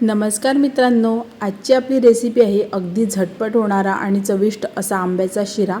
नमस्कार मित्रांनो आजची आपली रेसिपी आहे अगदी झटपट होणारा आणि चविष्ट असा आंब्याचा शिरा.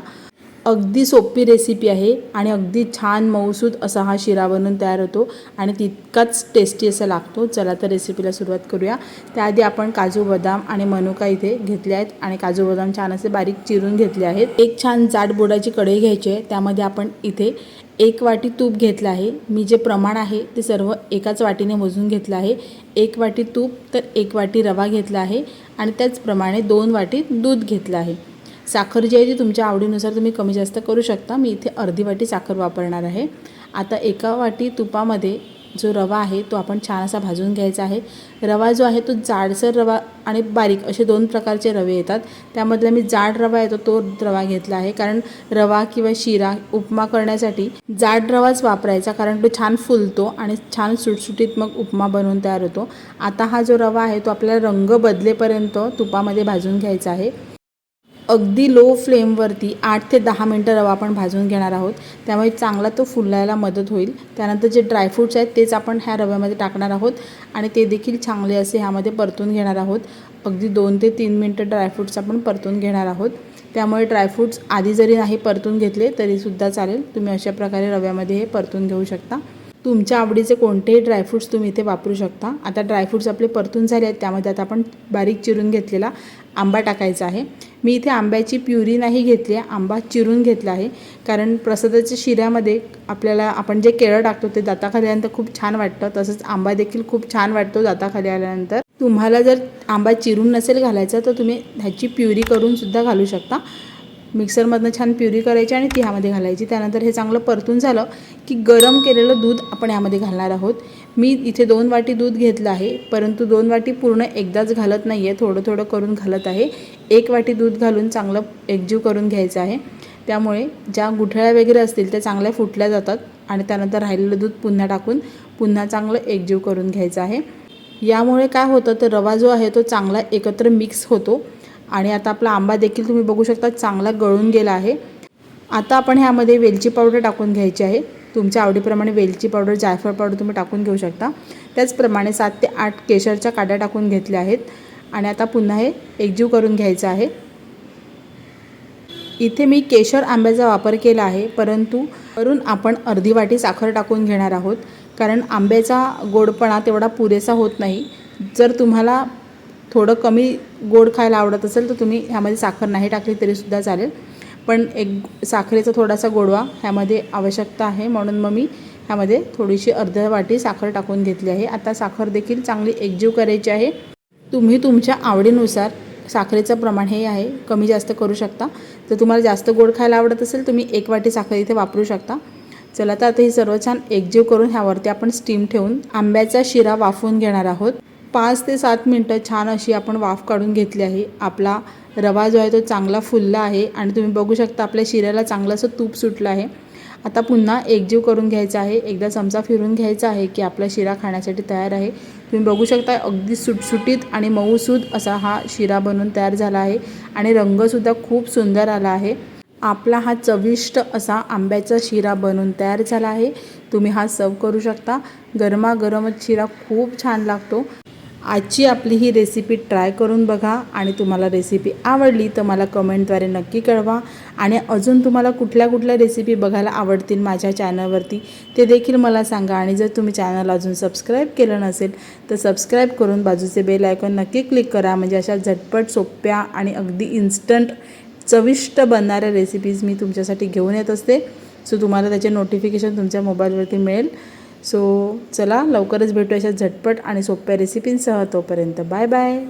अगदी सोपी रेसिपी आहे आणि अगदी छान मऊसूद असा हा शिरा बनून तयार होतो आणि तितकाच टेस्टी असा लागतो. चला तर रेसिपीला सुरुवात करूया. त्याआधी आपण काजू बदाम आणि मनुका इथे घेतले आहेत आणि काजू बदाम छान असे बारीक चिरून घेतले आहेत. एक छान जाड बोडाची कढई घ्यायची आहे. त्यामध्ये आपण इथे एक वाटी तूप घेतलं आहे. मी जे प्रमाण आहे ते सर्व एकाच वाटीने मोजून घेतलं आहे. एक वाटी तूप तर एक वाटी रवा घेतला आहे आणि त्याचप्रमाणे दोन वाटी दूध घेतलं आहे. साखर जी आहे ती तुमच्या आवडीनुसार तुम्ही कमी जास्त करू शकता. मी इथे अर्धी वाटी साखर वापरणार आहे. आता एका वाटी तुपामध्ये जो रवा आहे तो आपण छान असा भाजून घ्यायचा आहे. रवा जो आहे तो जाडसर रवा आणि बारीक असे दोन प्रकारचे रवे येतात. त्यामधला मी जाड रवा येतो तो रवा घेतला आहे. कारण रवा किंवा शिरा उपमा करण्यासाठी जाड रवाच वापरायचा कारण तो छान फुलतो आणि छान सुटसुटीत मग उपमा बनवून तयार होतो. आता हा जो रवा आहे तो आपल्याला रंग बदलेपर्यंत तुपामध्ये भाजून घ्यायचा आहे. अगदी लो फ्लेमवरती आठ ते दहा मिनटं रवा आपण भाजून घेणार आहोत. त्यामुळे चांगला तो फुलायला मदत होईल. त्यानंतर जे ड्रायफ्रूट्स आहेत तेच आपण ह्या रव्यामध्ये टाकणार आहोत. आणि ते देखील चांगले असे ह्यामध्ये परतून घेणार आहोत. अगदी दोन ते तीन मिनटं ड्रायफ्रूट्स आपण परतून घेणार आहोत. त्यामुळे ड्रायफ्रूट्स आधी जरी नाही परतून घेतले तरीसुद्धा चालेल. तुम्ही अशा प्रकारे रव्यामध्ये हे परतून घेऊ शकता. तुमच्या आवडीचे कोणतेही ड्रायफ्रूट्स तुम्ही इथे वापरू शकता. आता ड्रायफ्रूट्स आपले परतून झाले आहेत त्यामध्ये आता आपण बारीक चिरून घेतलेला आंबा टाकायचा आहे. मी इथे आंब्याची प्युरी नाही घेतली आहे आंबा चिरून घेतला आहे. कारण प्रसादाच्या शिऱ्यामध्ये आपल्याला आपण जे केळं टाकतो ते दाताखाली आल्यानंतर खूप छान वाटतं. तसंच आंबा देखील खूप छान वाटतो दाताखाली आल्यानंतर तुम्हाला जर आंबा चिरून नसेल घालायचा तर तुम्ही ह्याची प्युरी करून सुद्धा घालू शकता. मिक्सरमधनं छान प्युरी करायची आणि ती ह्यामध्ये घालायची. त्यानंतर हे चांगलं परतून झालं की गरम केलेलं दूध आपण यामध्ये घालणार आहोत. मी इथे दोन वाटी दूध घेतलं आहे परंतु दोन वाटी पूर्ण एकदाच घालत नाही आहे थोडं थोडं करून घालत आहे. एक वाटी दूध घालून चांगलं एकजीव करून घ्यायचं आहे. त्यामुळे ज्या गुठळ्या वगैरे असतील त्या चांगल्या फुटल्या जातात आणि त्यानंतर राहिलेलं दूध पुन्हा टाकून पुन्हा चांगलं एकजीव करून घ्यायचं आहे. यामुळे काय होतं तर रवा जो आहे तो चांगला एकत्र मिक्स होतो. आणि आता आपला आंबा देखील तुम्ही बघू शकता चांगला गळून गेला आहे. आता आपण ह्यामध्ये वेलची पावडर टाकून घ्यायची आहे. तुमच्या आवडीप्रमाणे वेलची पावडर जायफळ पावडर तुम्ही टाकून घेऊ शकता. त्याचप्रमाणे सात ते आठ केशरच्या काड्या टाकून घेतल्या आहेत. आणि आता पुन्हा हे एकजीव करून घ्यायचं आहे. इथे मी केशर आंब्याचा वापर केला आहे परंतु वरून आपण अर्धी वाटी साखर टाकून घेणार आहोत. कारण आंब्याचा गोडपणा तेवढा पुरेसा होत नाही. जर तुम्हाला थोडं कमी गोड खायला आवडत असेल तर तुम्ही ह्यामध्ये साखर नाही टाकली तरीसुद्धा चालेल. पण एक साखरेचा थोडासा गोडवा ह्यामध्ये आवश्यकता आहे म्हणून मग मी ह्यामध्ये थोडीशी अर्ध्या वाटी साखर टाकून घेतली आहे. आता साखर देखील चांगली एकजीव करायची आहे. तुम्ही तुमच्या आवडीनुसार साखरेचं प्रमाण हे आहे कमी जास्त करू शकता. जर तुम्हाला जास्त गोड खायला आवडत असेल तुम्ही एक वाटी साखर इथे वापरू शकता. चला तर आता हे सर्व छान एकजीव करून ह्यावरती आपण स्टीम ठेवून आंब्याचा शिरा वाफवून घेणार आहोत. पाच ते सात मिनटं छान अशी आपण वाफ काढून घेतली आहे. आपला रवा जो आहे तो चांगला फुलला आहे आणि तुम्ही बघू शकता आपल्या शिऱ्याला चांगलंसं तूप सुटलं आहे. आता पुन्हा एकजीव करून घ्यायचा आहे. एकदा चमचा फिरून घ्यायचा आहे की आपला शिरा खाण्यासाठी तयार आहे. तुम्ही बघू शकता अगदी सुटसुटीत आणि मऊसूद असा हा शिरा बनवून तयार झाला आहे आणि रंगसुद्धा खूप सुंदर आला आहे. आपला हा चविष्ट असा आंब्याचा शिरा बनवून तयार झाला आहे. तुम्ही हा सर्व करू शकता. गरमागरमच शिरा खूप छान लागतो. आजची आपली ही रेसिपी ट्राय करून बघा आणि तुम्हाला रेसिपी आवडली तर मला कमेंटद्वारे नक्की कळवा. आणि अजून तुम्हाला कुठल्या कुठल्या रेसिपी बघायला आवडतील माझ्या चॅनलवरती ते देखील मला सांगा. आणि जर तुम्ही चॅनल अजून सबस्क्राईब केलं नसेल तर सबस्क्राईब करून बाजूचे बेल आयकॉन नक्की क्लिक करा. म्हणजे अशा झटपट सोप्या आणि अगदी इन्स्टंट चविष्ट बनणाऱ्या रेसिपीज मी तुमच्यासाठी घेऊन येत असते. सो तुम्हाला त्याचे नोटिफिकेशन तुमच्या मोबाईलवरती मिळेल. सो चला लवकरच भेटू अशा झटपट आणि सोप्या रेसिपींसह तोपर्यंत. Bye bye